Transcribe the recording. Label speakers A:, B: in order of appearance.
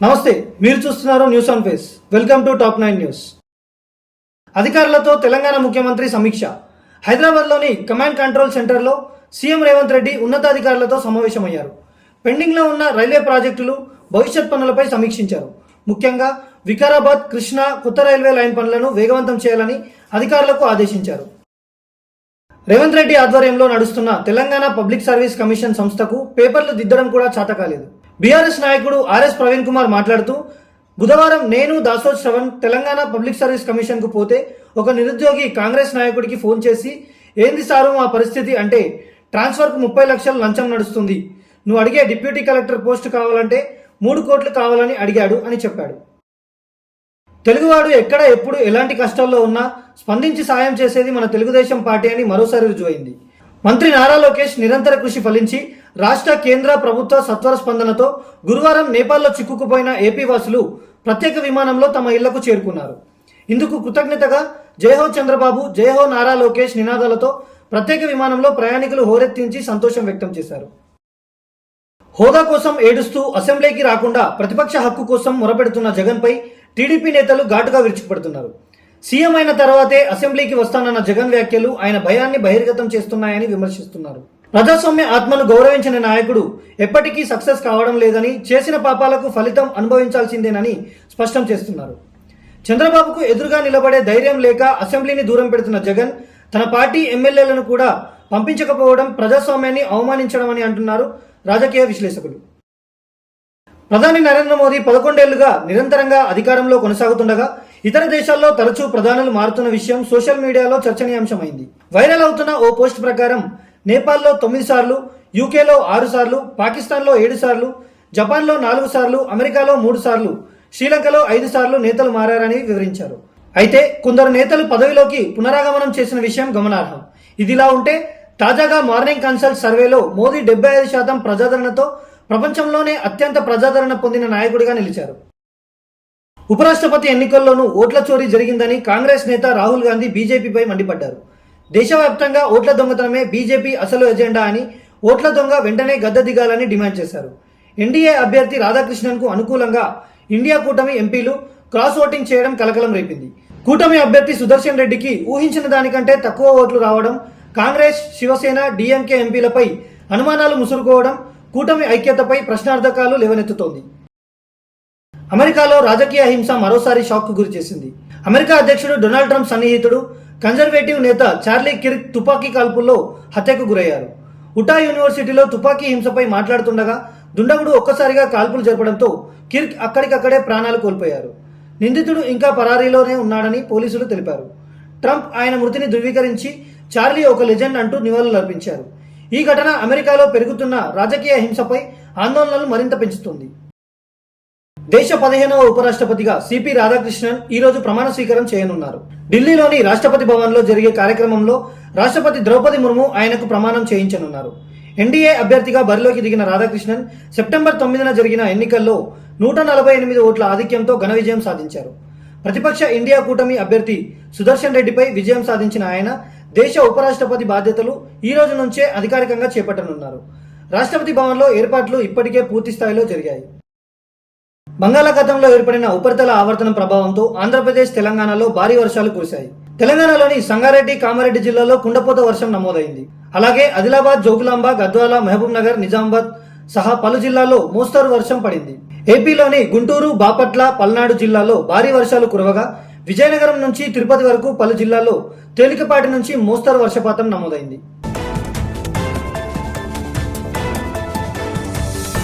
A: నమస్తే మీరు చూస్తున్నారు news on face welcome to top nine news అధికారులతో తెలంగాణ ముఖ్యమంత్రి సమీక్ష. హైదరాబాద్లోని కమాండ్ కంట్రోల్ సెంటర్లో సీఎం రేవంత్ రెడ్డి ఉన్నతాధికారులతో సమావేశమయ్యారు. పెండింగ్లో ఉన్న రైల్వే ప్రాజెక్టులు భవిష్యత్ పనులపై సమీక్షించారు. ముఖ్యంగా వికారాబాద్ కృష్ణా కొత్త రైల్వే లైన్ పనులను వేగవంతం చేయాలని అధికారులకు ఆదేశించారు. రేవంత్ రెడ్డి ఆధ్వర్యంలో నడుస్తున్న తెలంగాణ పబ్లిక్ సర్వీస్ కమిషన్ సంస్థకు పేపర్లు దిద్దడం కూడా చాతకాలేదు బీఆర్ఎస్ నాయకుడు ఆర్ఎస్ ప్రవీణ్ కుమార్ మాట్లాడుతూ బుధవారం నేను దాసోద్ శ్రవణ్ తెలంగాణ పబ్లిక్ సర్వీస్ కమిషన్కు పోతే ఒక నిరుద్యోగి కాంగ్రెస్ నాయకుడికి ఫోన్ చేసి ఏంది సారు మా పరిస్థితి? అంటే ట్రాన్స్ఫర్కు ముప్పై లక్షలు లంచం నడుస్తుంది. నువ్వు అడిగే డిప్యూటీ కలెక్టర్ పోస్ట్ కావాలంటే మూడు కోట్లు కావాలని అడిగాడు అని చెప్పాడు. తెలుగువాడు ఎక్కడ ఎప్పుడు ఎలాంటి కష్టాల్లో ఉన్నా స్పందించి సాయం చేసేది మన తెలుగుదేశం పార్టీ అని మరోసారి రుజువైంది. మంత్రి నారా లోకేష్ నిరంతర కృషి ఫలించి రాష్ట్ర కేంద్ర ప్రభుత్వ సత్వర స్పందనతో గురువారం నేపాల్లో చిక్కుకుపోయిన ఏపీ వాసులు ప్రత్యేక విమానంలో తమ ఇళ్ళకు చేరుకున్నారు. ఇందుకు కృతజ్ఞతగా జయహో చంద్రబాబు జయహో నారా లోకేష్ నినాదాలతో ప్రత్యేక విమానంలో ప్రయాణికులు హోరెత్తించి సంతోషం వ్యక్తం చేశారు. హోదా కోసం ఏడుస్తూ అసెంబ్లీకి రాకుండా ప్రతిపక్ష హక్కు కోసం మొరపెడుతున్న జగన్పై టీడీపీ నేతలు ఘాటుగా విరుచుకుపడుతున్నారు. సీఎం అయిన తర్వాతే అసెంబ్లీకి వస్తానన్న జగన్ వ్యాఖ్యలు ఆయన భయాన్ని బహిర్గతం చేస్తున్నాయని విమర్శిస్తున్నారు. ప్రజాస్వామ్య ఆత్మను గౌరవించిన నాయకుడు ఎప్పటికీ సక్సెస్ కావడం లేదని చేసిన పాపాలకు ఫలితం అనుభవించాల్సిందేనని స్పష్టం చేస్తున్నారు. చంద్రబాబుకు ఎదురుగా నిలబడే ధైర్యం లేక అసెంబ్లీని దూరం పెడుతున్న జగన్ తన పార్టీ ఎమ్మెల్యేలను కూడా పంపించకపోవడం ప్రజాస్వామ్యాన్ని అవమానించడం అని అంటున్నారు రాజకీయ విశ్లేషకులు. ప్రధాని నరేంద్ర మోదీ పదకొండేళ్ళుగా నిరంతరంగా అధికారంలో కొనసాగుతుండగా ఇతర దేశాల్లో తరచూ ప్రధానులు మారుతున్న విషయం సోషల్ మీడియాలో చర్చనీయాంశమైంది. వైరల్ అవుతున్న ఓ పోస్ట్ ప్రకారం నేపాల్లో తొమ్మిది సార్లు యూకేలో ఆరు సార్లు పాకిస్తాన్లో ఏడు సార్లు జపాన్లో నాలుగు సార్లు అమెరికాలో మూడు సార్లు శ్రీలంకలో ఐదు సార్లు నేతలు మారారని వివరించారు. అయితే కొందరు నేతలు పదవిలోకి పునరాగమనం చేసిన విషయం గమనార్హం. ఇదిలా ఉంటే తాజాగా మార్నింగ్ కన్సల్ట్ సర్వేలో మోదీ డెబ్బై ఐదు శాతం ప్రజాదరణతో ప్రపంచంలోనే అత్యంత ప్రజాదరణ పొందిన నాయకుడిగా నిలిచారు. ఉపరాష్ట్రపతి ఎన్నికల్లోనూ ఓట్ల చోరీ జరిగిందని కాంగ్రెస్ నేత రాహుల్ గాంధీ బీజేపీపై మండిపడ్డారు. దేశవ్యాప్తంగా ఓట్ల దొంగతనమే బీజేపీ అసలు ఎజెండా అని ఓట్ల దొంగ వెంటనే గద్దె దిగాలని డిమాండ్ చేశారు. ఎన్డీఏ అభ్యర్థి రాధాకృష్ణన్కు అనుకూలంగా ఇండియా కూటమి ఎంపీలు క్రాస్ ఓటింగ్ చేయడం కలకలం రేపింది. కూటమి అభ్యర్థి సుదర్శన్ రెడ్డికి ఊహించిన దానికంటే తక్కువ ఓట్లు రావడం కాంగ్రెస్ శివసేన డిఎంకే ఎంపీలపై అనుమానాలు ముసురుకోవడం కూటమి ఐక్యతపై ప్రశ్నార్థకాలు లేవనెత్తుతోంది. అమెరికాలో రాజకీయ హింస మరోసారి షాక్కు గురి చేసింది అమెరికా అధ్యక్షుడు డొనాల్డ్ ట్రంప్ సన్నిహితుడు కన్జర్వేటివ్ నేత చార్లీ కిర్క్ తుపాకీ కాల్పుల్లో హత్యకు గురయ్యారు. ఉటా యూనివర్సిటీలో తుపాకీ హింసపై మాట్లాడుతుండగా దుండగుడు ఒక్కసారిగా కాల్పులు జరపడంతో కిర్క్ అక్కడికక్కడే ప్రాణాలు కోల్పోయారు. నిందితుడు ఇంకా పరారీలోనే ఉన్నాడని పోలీసులు తెలిపారు. ట్రంప్ ఆయన మృతిని ధృవీకరించి చార్లీ ఒక లెజెండ్ అంటూ నివాళులర్పించారు. ఈ ఘటన అమెరికాలో పెరుగుతున్న రాజకీయ హింసపై ఆందోళనలు మరింత పెంచుతుంది. దేశ పదిహేనవ ఉపరాష్ట్రపతిగా సిపి రాధాకృష్ణన్ ఈ రోజు ప్రమాణ స్వీకారం చేయనున్నారు. ఢిల్లీలోని రాష్ట్రపతి భవన్లో జరిగే కార్యక్రమంలో రాష్ట్రపతి ద్రౌపది ముర్ము ఆయనకు ప్రమాణం చేయించనున్నారు. ఎన్డీఏ అభ్యర్థిగా బరిలోకి దిగిన రాధాకృష్ణన్ సెప్టెంబర్ తొమ్మిదిన జరిగిన ఎన్నికల్లో నూట నలభై ఎనిమిది ఓట్ల ఆధిక్యంతో ఘన విజయం సాధించారు. ప్రతిపక్ష ఇండియా కూటమి అభ్యర్థి సుదర్శన్ రెడ్డిపై విజయం సాధించిన ఆయన దేశ ఉపరాష్ట్రపతి బాధ్యతలు ఈ రోజు నుంచే అధికారికంగా చేపట్టనున్నారు. రాష్ట్రపతి భవన్లో ఏర్పాట్లు ఇప్పటికే పూర్తి స్థాయిలో జరిగాయి. బంగాళాఖాతంలో ఏర్పడిన ఉపరితల ఆవర్తనం ప్రభావంతో ఆంధ్రప్రదేశ్ తెలంగాణలో భారీ వర్షాలు కురిశాయి. తెలంగాణలోని సంగారెడ్డి కామారెడ్డి జిల్లాలో కుండపోత వర్షం నమోదైంది. అలాగే ఆదిలాబాద్ జోగులాంబ గద్వాల మహబూబ్ నగర్ నిజామాబాద్ సహా పలు జిల్లాల్లో మోస్తరు వర్షం పడింది. ఏపీలోని గుంటూరు బాపట్ల పల్నాడు జిల్లాలో భారీ వర్షాలు కురవగా విజయనగరం నుంచి తిరుపతి వరకు పలు జిల్లాల్లో తేలికపాటి నుంచి మోస్తరు వర్షపాతం నమోదైంది.